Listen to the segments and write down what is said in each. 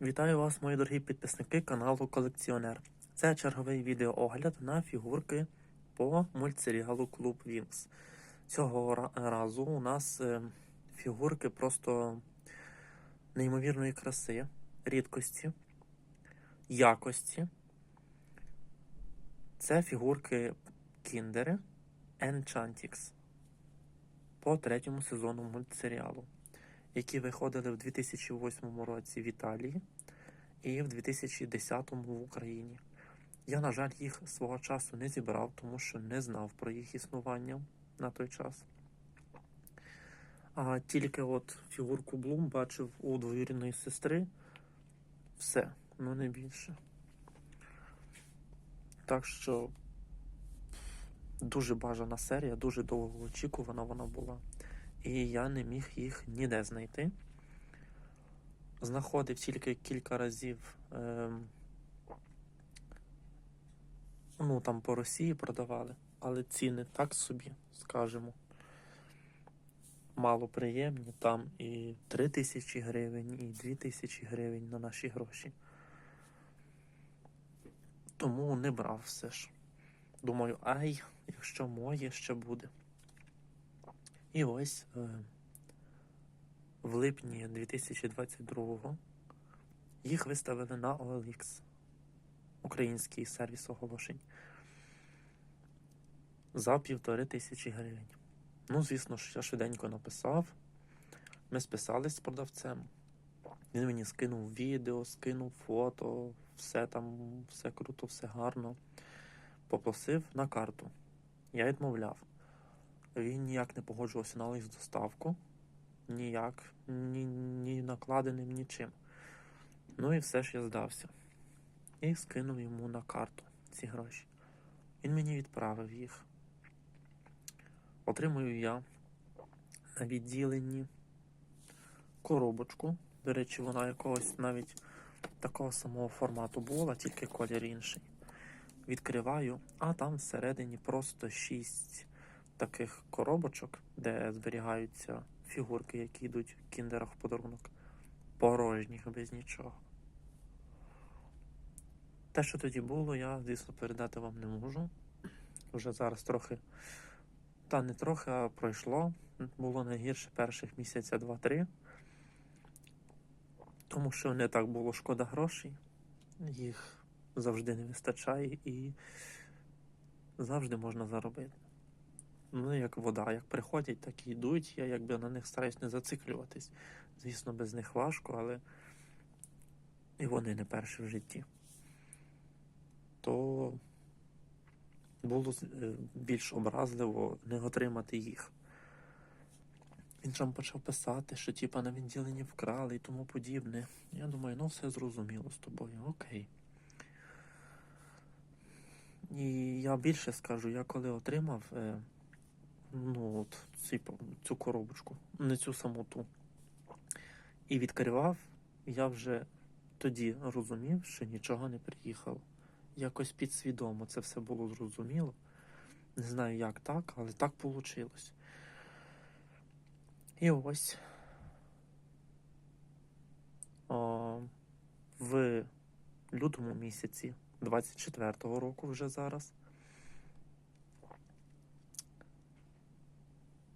Вітаю вас, мої дорогі підписники каналу Колекціонер. Це черговий відеоогляд на фігурки по мультсеріалу Клуб Вінкс. Цього разу у нас е, фігурки просто неймовірної краси, рідкості, якості. Це фігурки Кіндери Enchantix по третьому сезону мультсеріалу які виходили в 2008 році в Італії і в 2010 в Україні. Я, на жаль, їх свого часу не зібрав, тому що не знав про їх існування на той час. А тільки от фігурку Блум бачив у двоюрідної сестри. Все, ну не більше. Так що дуже бажана серія, дуже довго очікувана вона була і я не міг їх ніде знайти. Знаходив тільки кілька разів. Ем, ну, там по Росії продавали, але ціни так собі, скажемо. Мало приємні, там і 3 тисячі гривень, і 2 тисячі гривень на наші гроші. Тому не брав все ж. Думаю, ай, якщо моє, ще буде. І ось е, в липні 2022 їх виставили на OLX, український сервіс оголошень, за півтори тисячі гривень. Ну, звісно я швиденько написав. Ми списались з продавцем. Він мені скинув відео, скинув фото, все там, все круто, все гарно. Попросив на карту. Я відмовляв. Він ніяк не погоджувався на лист доставку, ніяк, ні, ні накладеним нічим. Ну і все ж я здався. І скинув йому на карту ці гроші. Він мені відправив їх. Отримую я на відділенні коробочку. До речі, вона якогось навіть такого самого формату була, тільки колір інший. Відкриваю, а там всередині просто шість таких коробочок, де зберігаються фігурки, які йдуть в кіндерах в подарунок. Порожніх без нічого. Те, що тоді було, я, звісно, передати вам не можу. Вже зараз трохи, та не трохи, а пройшло. Було найгірше перших місяця 2-3. Тому що не так було шкода грошей. Їх завжди не вистачає і завжди можна заробити. Ну, як вода, як приходять, так і йдуть. Я якби на них стараюсь не зациклюватись. Звісно, без них важко, але і вони не перші в житті. То було е, більш образливо не отримати їх. Він там почав писати, що типа на відділенні вкрали і тому подібне. Я думаю, ну все зрозуміло з тобою, окей. І я більше скажу, я коли отримав. Ну, от, ці, цю коробочку, не цю саму ту. І відкривав, я вже тоді розумів, що нічого не приїхало. Якось підсвідомо це все було зрозуміло. Не знаю, як так, але так вийшло. І ось о, в лютому місяці 24-го року вже зараз.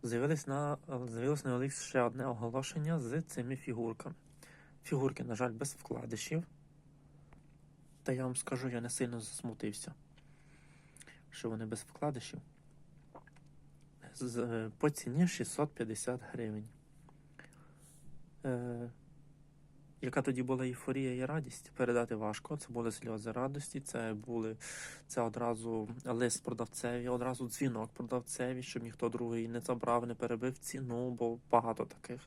З'явилось на з'явилось на OLX ще одне оголошення з цими фігурками. Фігурки, на жаль, без вкладишів. Та я вам скажу, я не сильно засмутився, що вони без вкладишів. По ціні 650 гривень. Е, яка тоді була ейфорія і радість, передати важко. Це були сльози радості, це були це одразу лист продавцеві, одразу дзвінок продавцеві, щоб ніхто другий не забрав, не перебив ціну, бо багато таких.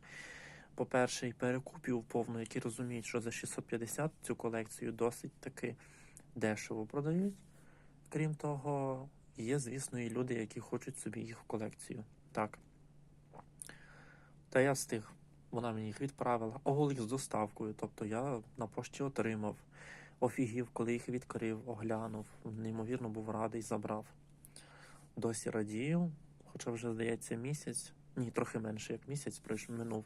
По-перше, і перекупів повно, які розуміють, що за 650 цю колекцію досить таки дешево продають. Крім того, є, звісно, і люди, які хочуть собі їх в колекцію. Так. Та я встиг. Вона мені їх відправила. Оголік з доставкою. Тобто я на пошті отримав. Офігів, коли їх відкрив, оглянув. Неймовірно був радий, забрав. Досі радію, хоча вже, здається, місяць. Ні, трохи менше, як місяць пройшов минув.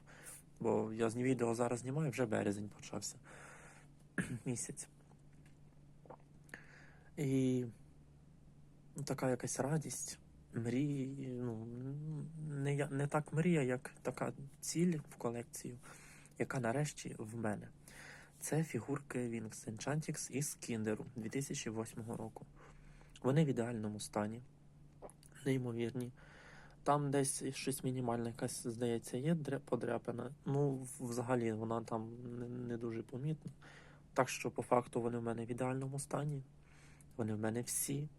Бо я з відео зараз знімаю, вже березень почався. місяць. І така якась радість, мрії, ну, не, не так мрія, як така ціль в колекцію, яка нарешті в мене. Це фігурки Wings Enchantix із Кіндеру 2008 року. Вони в ідеальному стані, неймовірні. Там десь щось мінімальне, якась, здається, є дря- подряпина. Ну, взагалі, вона там не дуже помітна. Так що, по факту, вони в мене в ідеальному стані. Вони в мене всі,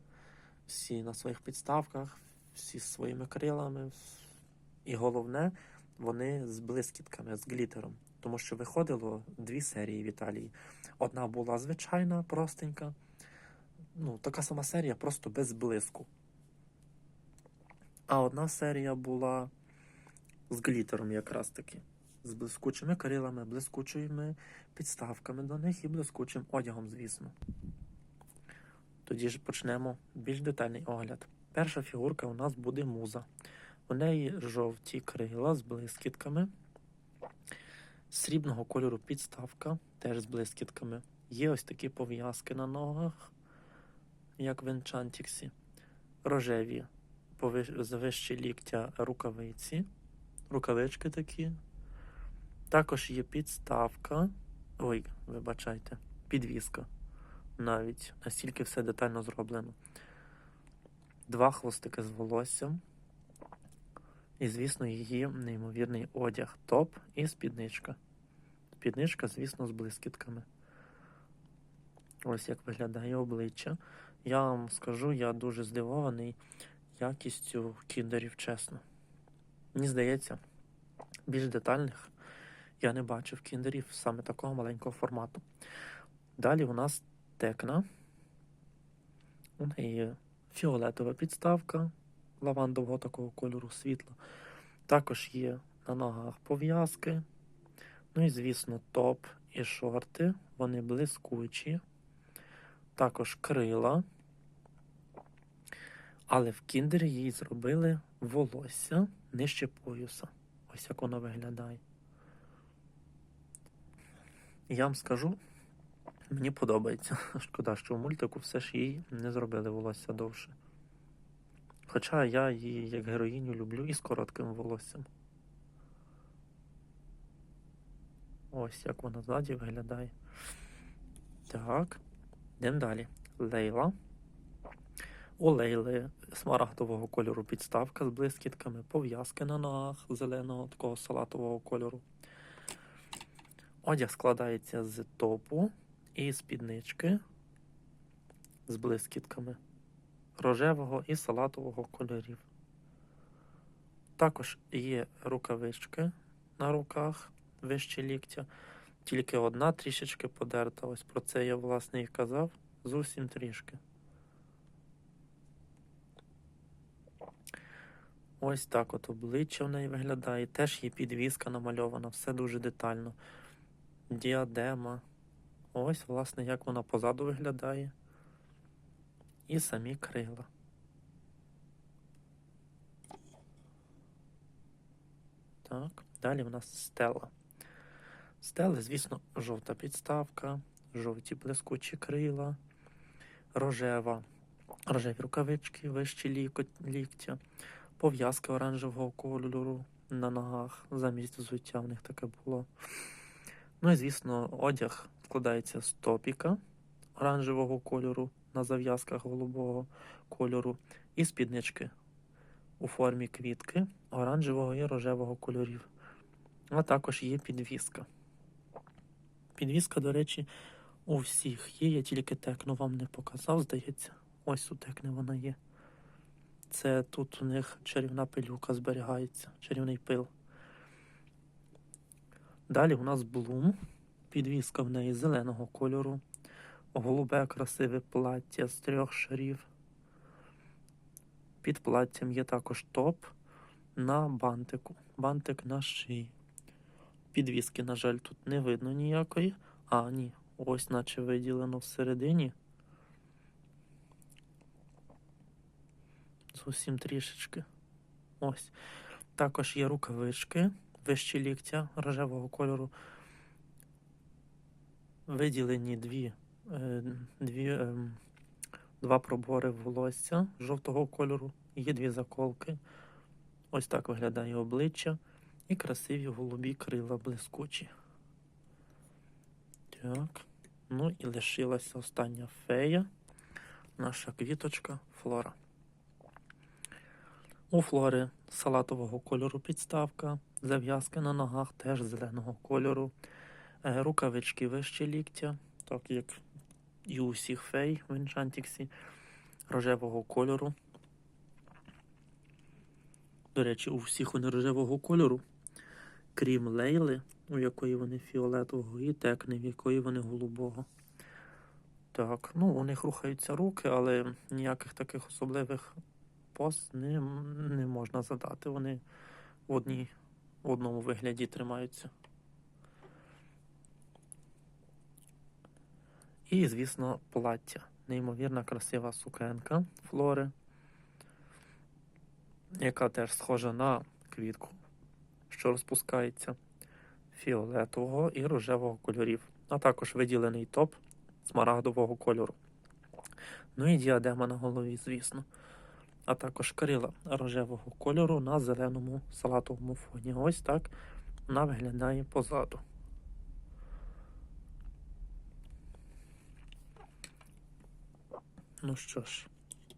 всі на своїх підставках, всі своїми крилами. І головне, вони з блискітками, з глітером. Тому що виходило дві серії в Італії. Одна була звичайна, простенька. Ну, така сама серія, просто без блиску. А одна серія була з глітером якраз таки. З блискучими крилами, блискучими підставками до них і блискучим одягом, звісно. Тоді ж почнемо більш детальний огляд. Перша фігурка у нас буде муза. У неї жовті крила з блискітками, срібного кольору підставка, теж з блискітками. Є ось такі пов'язки на ногах, як в Енчантіксі. Рожеві завище ліктя рукавиці, рукавички такі. Також є підставка. Ой, вибачайте, підвіска. Навіть настільки все детально зроблено. Два хвостики з волоссям. І, звісно, її неймовірний одяг. Топ і спідничка. Спідничка, звісно, з блискітками. Ось як виглядає обличчя. Я вам скажу, я дуже здивований якістю кіндерів, чесно. Мені здається, більш детальних я не бачив кіндерів саме такого маленького формату. Далі у нас текна. У неї фіолетова підставка лавандового такого кольору світла. Також є на ногах пов'язки. Ну і, звісно, топ і шорти. Вони блискучі. Також крила. Але в кіндері їй зробили волосся нижче пояса. Ось як воно виглядає. Я вам скажу, мені подобається. Шкода, що в мультику все ж їй не зробили волосся довше. Хоча я її як героїню люблю і з коротким волоссям. Ось як вона ззаді виглядає. Так, йдемо далі. Лейла. У Лейли смарагдового кольору підставка з блискітками, пов'язки на ногах зеленого такого салатового кольору. Одяг складається з топу і спіднички з блискітками рожевого і салатового кольорів. Також є рукавички на руках вище ліктя, тільки одна трішечки подерта. Ось про це я власне і казав. Зовсім трішки. Ось так от обличчя в неї виглядає. Теж є підвіска намальована, все дуже детально. Діадема. Ось, власне, як вона позаду виглядає. І самі крила. Так, далі в нас стела. Стели, звісно, жовта підставка, жовті блискучі крила, рожева, рожеві рукавички, вищі ліктя, пов'язка оранжевого кольору на ногах, замість взуття в них таке було. Ну і, звісно, одяг складається з топіка оранжевого кольору на зав'язках голубого кольору і спіднички у формі квітки оранжевого і рожевого кольорів. А також є підвіска. Підвіска, до речі, у всіх є, я тільки текну вам не показав, здається. Ось у текни вона є. Це тут у них чарівна пилюка зберігається, чарівний пил. Далі у нас блум. Підвіска в неї зеленого кольору. Голубе красиве плаття з трьох шарів. Під платтям є також топ на бантику. Бантик на шиї. Підвіски, на жаль, тут не видно ніякої. А, ні, ось наче виділено всередині. Зовсім трішечки. Ось. Також є рукавички вище ліктя рожевого кольору. Виділені дві, е, дві, ем, два пробори волосся жовтого кольору, є дві заколки. Ось так виглядає обличчя і красиві голубі крила блискучі. Так. Ну і лишилася остання фея, наша квіточка Флора. У флори салатового кольору підставка, зав'язки на ногах теж зеленого кольору, е, рукавички вище ліктя, так як і у всіх фей в Енчантіксі, рожевого кольору. До речі, у всіх вони рожевого кольору, крім Лейли, у якої вони фіолетового, і текни, в якої вони голубого. Так, ну у них рухаються руки, але ніяких таких особливих поз не, не можна задати. Вони в, одній, в одному вигляді тримаються. І, звісно, плаття. Неймовірна красива сукенка флори, яка теж схожа на квітку, що розпускається фіолетового і рожевого кольорів, а також виділений топ смарагдового кольору. Ну і діадема на голові, звісно. А також крила рожевого кольору на зеленому салатовому фоні. Ось так вона виглядає позаду. Ну що ж,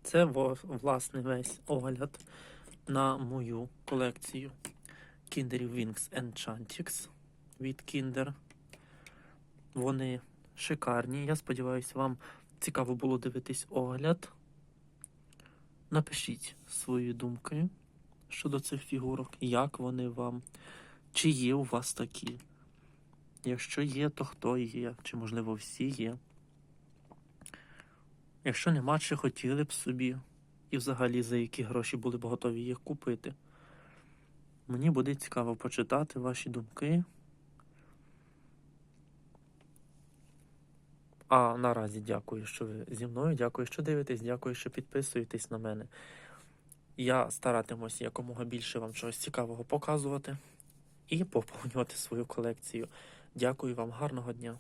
це власне весь огляд на мою колекцію Kinderів Wings Enchantics від Kinder. Вони шикарні. Я сподіваюся, вам цікаво було дивитись огляд. Напишіть свої думки щодо цих фігурок, як вони вам, чи є у вас такі. Якщо є, то хто є, чи можливо всі є. Якщо нема, чи хотіли б собі, і взагалі за які гроші були б готові їх купити. Мені буде цікаво почитати ваші думки. А наразі дякую, що ви зі мною. Дякую, що дивитесь, дякую, що підписуєтесь на мене. Я старатимусь якомога більше вам чогось цікавого показувати і поповнювати свою колекцію. Дякую вам, гарного дня!